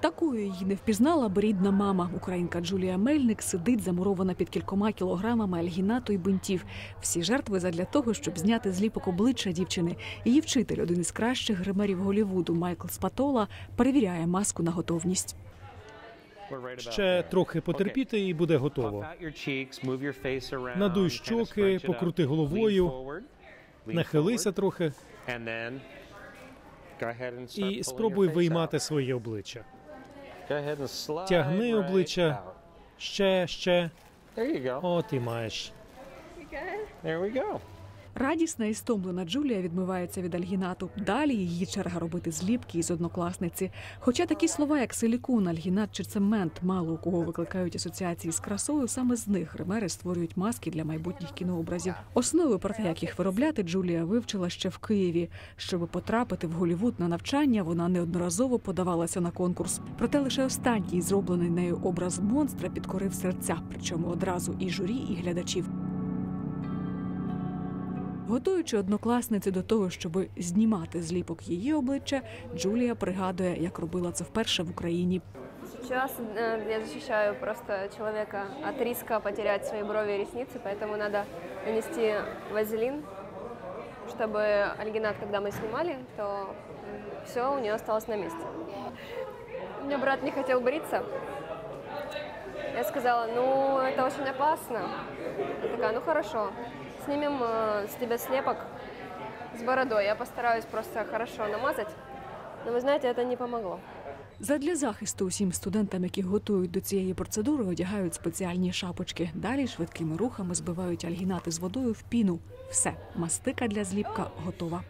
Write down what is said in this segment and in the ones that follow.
Такою її не впізнала б рідна мама. Українка Джулія Мельник сидить замурована під кількома кілограмами альгінату і бинтів. Всі жертви задля того, щоб зняти зліпок обличчя дівчини. Її вчитель, один із кращих гримерів Голівуду, Майкл Спатола, перевіряє маску на готовність. Ще трохи потерпіти і буде готово. Надуй щоки, покрути головою, Нахилися трохи і спробуй виймати своє обличчя. Тягни обличчя. Ще, ще. От і маєш. Радісна і стомлена Джулія відмивається від альгінату. Далі її черга робити зліпки із однокласниці. Хоча такі слова, як силікон, альгінат чи цемент, мало у кого викликають асоціації з красою, саме з них гримери створюють маски для майбутніх кінообразів. Основи про те, як їх виробляти, Джулія вивчила ще в Києві. Щоб потрапити в Голівуд на навчання, вона неодноразово подавалася на конкурс. Проте лише останній зроблений нею образ монстра підкорив серця, причому одразу і журі, і глядачів. Готуючи однокласниці до того, щоб знімати зліпок її обличчя, Джулія пригадує, як робила це вперше в Україні. Сейчас э, я защищаю просто человека от риска потерять свои брови и ресницы, поэтому надо нанести вазелин, чтобы альгинат, когда мы снимали, то все у нее осталось на месте. У меня брат не хотел бриться. Я сказала, ну это очень опасно. Я такая, ну хорошо, снимем э, с тебя слепок с бородой. Я постараюсь просто хорошо намазать. Но вы знаете, это не помогло. Задля захисту усім студентам, які готують до цієї процедури, одягають спеціальні шапочки. Далі швидкими рухами збивають альгінати з водою в піну. Все, мастика для зліпка готова.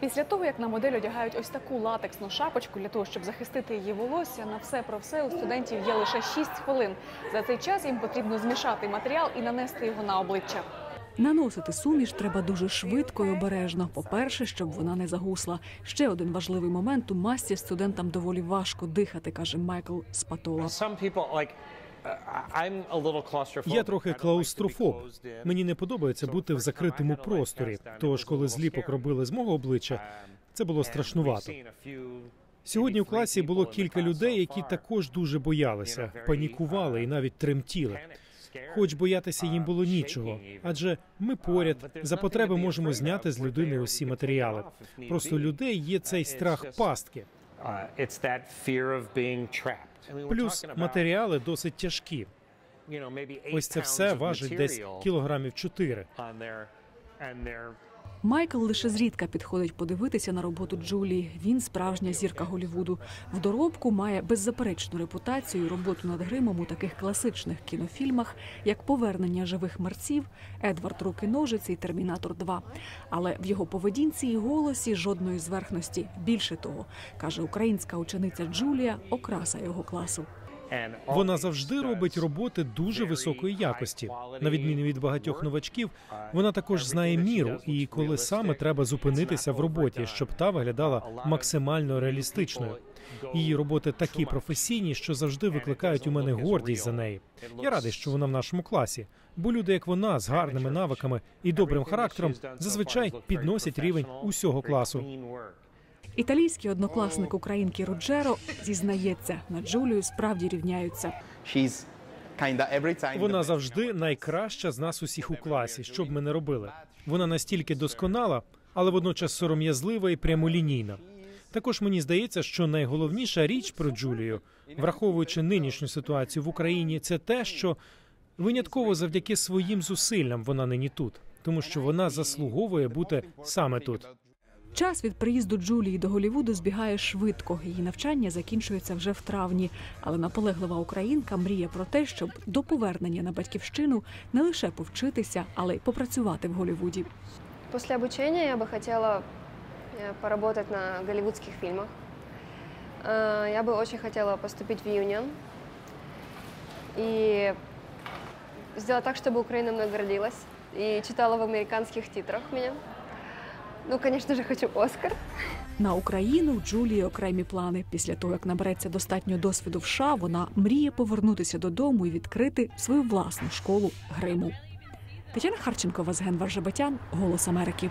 Після того, як на модель одягають ось таку латексну шапочку для того, щоб захистити її волосся, на все про все у студентів є лише 6 хвилин. За цей час їм потрібно змішати матеріал і нанести його на обличчя. Наносити суміш треба дуже швидко і обережно. По-перше, щоб вона не загусла. Ще один важливий момент у масці студентам доволі важко дихати, каже Майкл Спатола. Я трохи клаустрофоб. Мені не подобається бути в закритому просторі. Тож, коли зліпок робили з мого обличчя, це було страшнувато. Сьогодні в класі було кілька людей, які також дуже боялися, панікували і навіть тремтіли. Хоч боятися їм було нічого, адже ми поряд за потреби можемо зняти з людини усі матеріали. Просто у людей є цей страх пастки. Плюс матеріали досить тяжкі. Ось це все важить десь кілограмів чотири. Майкл лише зрідка підходить подивитися на роботу Джулії. Він справжня зірка Голівуду. В доробку має беззаперечну репутацію роботу над гримом у таких класичних кінофільмах, як Повернення живих мерців, Едвард Руки ножиці і Термінатор 2. Але в його поведінці і голосі жодної зверхності. Більше того, каже українська учениця Джулія, окраса його класу. Вона завжди робить роботи дуже високої якості. На відміну від багатьох новачків, вона також знає міру і коли саме треба зупинитися в роботі, щоб та виглядала максимально реалістичною. Її роботи такі професійні, що завжди викликають у мене гордість за неї. Я радий, що вона в нашому класі, бо люди, як вона, з гарними навиками і добрим характером, зазвичай підносять рівень усього класу. Італійський однокласник українки Роджеро зізнається, на Джулію справді рівняються. Вона завжди найкраща з нас усіх у класі, що б ми не робили. Вона настільки досконала, але водночас сором'язлива і прямолінійна. Також мені здається, що найголовніша річ про Джулію, враховуючи нинішню ситуацію в Україні, це те, що винятково завдяки своїм зусиллям вона нині тут, тому що вона заслуговує бути саме тут. Час від приїзду Джулії до Голівуду збігає швидко. Її навчання закінчується вже в травні. Але наполеглива українка мріє про те, щоб до повернення на батьківщину не лише повчитися, але й попрацювати в Голівуді. После обучения я бы хотела э, поработать на голливудских фильмах. Э, Я бы очень хотела поступить в Union и сделать так, чтобы Украина мной гордилась и читала в американских титрах меня. Ну, звісно ж, хочу Оскар. На Україну у Джулії окремі плани. Після того, як набереться достатньо досвіду в США, вона мріє повернутися додому і відкрити свою власну школу гриму. Тетяна Харченкова, з Ген Варжебетян, Голос Америки.